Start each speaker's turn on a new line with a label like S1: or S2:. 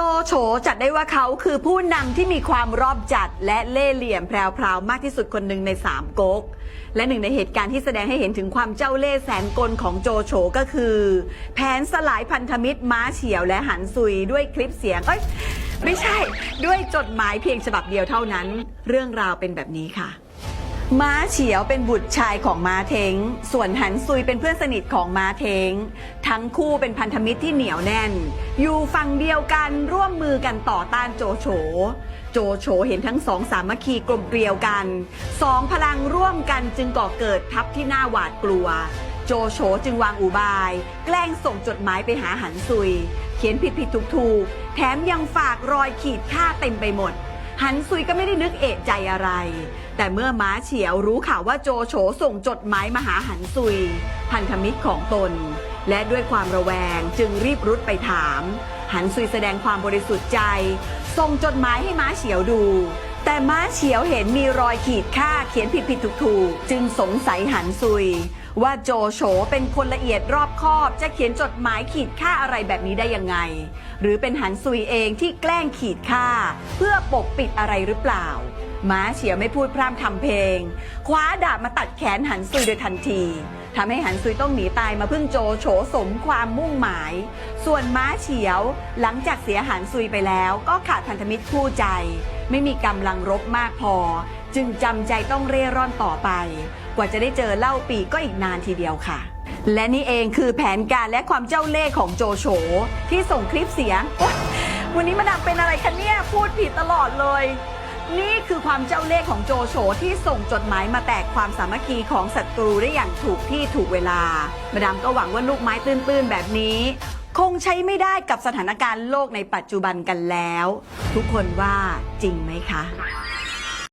S1: โจโฉจัดได้ว่าเขาคือผู้นำที่มีความรอบจัดและเล่ห์เหลี่ยมแพรวๆมากที่สุดคนหนึ่งในสามก๊ก และหนึ่งในเหตุการณ์ที่แสดงให้เห็นถึงความเจ้าเล่ห์แสนกลของโจโฉก็คือ แผนสลายพันธมิตรม้าเฉียวและหันซุยด้วยคลิปเสียง เอ้ย ไม่ใช่ด้วยจดหมายเพียงฉบับเดียวเท่านั้น เรื่องราวเป็นแบบนี้ค่ะ ม้าเฉียวเป็นบุตรชายของม้าเทง ส่วนหันซุยเป็นเพื่อนสนิทของม้าเทง ทั้งคู่เป็นพันธมิตรที่เหนียวแน่น อยู่ฝั่งเดียวกันร่วมมือกันต่อต้านโจโฉ โจโฉเห็นทั้งสองสามัคคีกลมเกลียวกัน สองพลังร่วมกันจึงก่อเกิดทับที่น่าหวาดกลัว โจโฉจึงวางอุบาย แกล้งส่งจดหมายไปหาหันซุย เขียนผิดผิดถูกถูกแถมยังฝากรอยขีดค่าเต็มไปหมด หันซุยก็ไม่ได้นึกเอะใจอะไร แต่เมื่อม้าเฉียวรู้ข่าวว่าโจโฉส่งจดหมายมาหาหันซุย พันธมิตรของตน และด้วยความระแวงจึงรีบรุดไปถาม หันซุยแสดงความบริสุทธิ์ใจ ส่งจดหมายให้ม้าเฉียวดู แต่ม้าเฉียวเห็นมีรอยขีดค่าเขียนผิดผิดถูกถูกๆจึงสงสัยหันซุยว่าโจโฉเป็นคนละเอียดรอบคอบจะเขียนจดหมายขีดค่าอะไรแบบนี้ได้ยังไง หรือเป็นหันซุยเองที่แกล้งขีดค่า เพื่อปกปิดอะไรหรือเปล่า ม้าเฉียวไม่พูดพร่ำทำเพลง คว้าดาบมาตัดแขนหันซุยโดยทันทีทำให้หันซุยต้องหนีตายมาพึ่งโจโฉสมความมุ่งหมาย ส่วนม้าเฉียวหลังจากเสียหันซุยไปแล้วก็ขาดพันธมิตรคู่ใจ ไม่มีกำลังรบมากพอ จึงจำใจต้องเร่ร่อนต่อไป กว่าจะได้เจอเล่าปีก็อีกนานทีเดียวค่ะ และนี่เองคือแผนการและความเจ้าเล่ห์ของโจโฉที่ส่งคลิปเสียง วันนี้มาดามเป็นอะไรคะเนี่ย พูดผิดตลอดเลยนี่คือความเจ้าเล่ห์ของโจโฉที่ส่งจดหมายมาแตกความสามัคคีของศัตรูได้อย่างถูกที่ถูกเวลา มาดามก็หวังว่าลูกไม้ตื้นๆแบบนี้ คงใช้ไม่ได้กับสถานการณ์โลกในปัจจุบันกันแล้ว ทุกคนว่าจริงไหมคะ